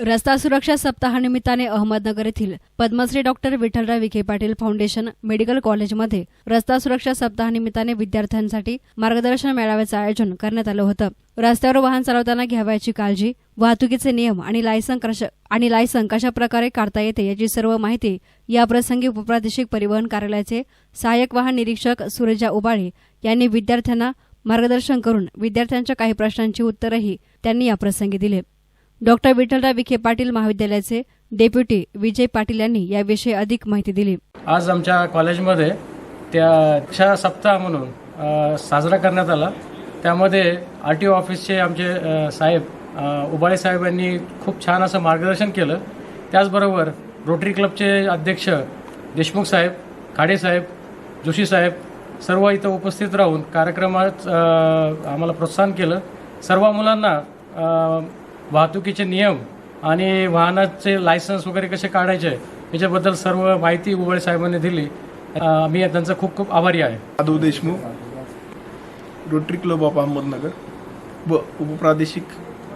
रस्ता सुरक्षा सप्ताहानिमित्ताने अहमदनगर येथील Padmashri doctor Vitthalrao Vikhe Patil foundation medical कॉलेजमध्ये रस्ता सुरक्षा सप्ताहानिमित्ताने विद्यार्थ्यांसाठी मार्गदर्शन मेळाव्याचं आयोजन करण्यात आलं होतं. रस्त्यावर वाहन चालवताना घ्यावयाची काळजी वाहतुकीचे नियम आणि लायसन आणि लायसन कशा प्रकारे काढता येते याची सर्व माहिती याप्रसंगी उपप्रादेशिक परिवहन कार्यालयाचे सहाय्यक वाहन निरीक्षक सुरेजा उबाळे यांनी विद्यार्थ्यांना मार्गदर्शन करून विद्यार्थ्यांच्या काही प्रश्नांची उत्तरही त्यांनी याप्रसंगी दिले. डॉक्टर विठ्ठलराव विखे पाटील महाविद्यालयाचे डेप्युटी विजय पाटील यांनी याविषयी अधिक माहिती दिली. आज आमच्या कॉलेजमध्ये त्याच्या सप्ताह म्हणून साजरा करण्यात आला. त्यामध्ये आर टी ओ ऑफिसचे आमचे साहेब उबाळे साहेब यांनी खूप छान असं मार्गदर्शन केलं. त्याचबरोबर रोटरी क्लबचे अध्यक्ष देशमुख साहेब खाडे साहेब जोशी साहेब सर्व इथं उपस्थित राहून कार्यक्रमात आम्हाला प्रोत्साहन केलं. सर्व मुलांना वाहतुकीचे नियम आणि वाहनाचे लायसन्स वगैरे कसे काढायचे याच्याबद्दल सर्व माहिती उबळे साहेबांनी दिली. मी त्यांचा खूप खूप आभारी आहे. Madhav Deshmukh Rotary Club of Ahmednagar व उपप्रादेशिक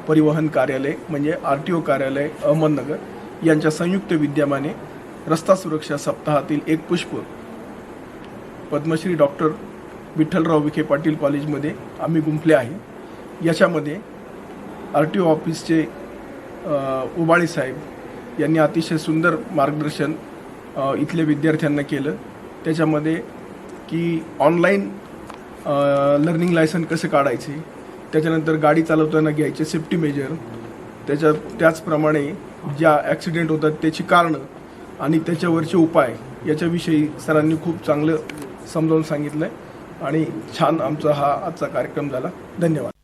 परिवहन कार्यालय म्हणजे आर टी ओ कार्यालय अहमदनगर यांच्या संयुक्त विद्यमाने रस्ता सुरक्षा सप्ताहातील एक पुष्प पद्मश्री डॉक्टर विठ्ठलराव विखे पाटील कॉलेजमध्ये आम्ही गुंफले आहे. याच्यामध्ये आर टी ओ ऑफिसचे अ, उबाळे साहेब यांनी अतिशय सुंदर मार्गदर्शन इथल्या विद्यार्थ्यांना केलं. त्याच्यामध्ये की ऑनलाईन लर्निंग लायसन कसं काढायचे त्याच्यानंतर गाडी चालवताना घ्यायचे सेफ्टी मेजर त्याच्या त्याचप्रमाणे ज्या ॲक्सिडेंट होतात त्याची कारणं आणि त्याच्यावरचे उपाय याच्याविषयी सरांनी खूप चांगलं समजावून सांगितलं आहे आणि छान आमचा हा आजचा कार्यक्रम झाला. धन्यवाद.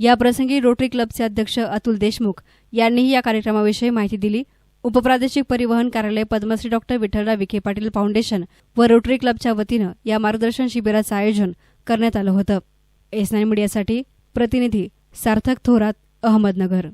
याप्रसंगी रोटरी क्लबचे अध्यक्ष अतुल देशमुख यांनीही या कार्यक्रमाविषयी माहिती दिली. उपप्रादेशिक परिवहन कार्यालय पद्मश्री डॉक्टर विठ्ठलराव विखे पाटील फाउंडेशन व रोटरी क्लबच्या वतीनं या मार्गदर्शन शिबिराचं आयोजन करण्यात आलं होतं. एस नाईन मीडियासाठी प्रतिनिधी सार्थक थोरात अहमदनगर.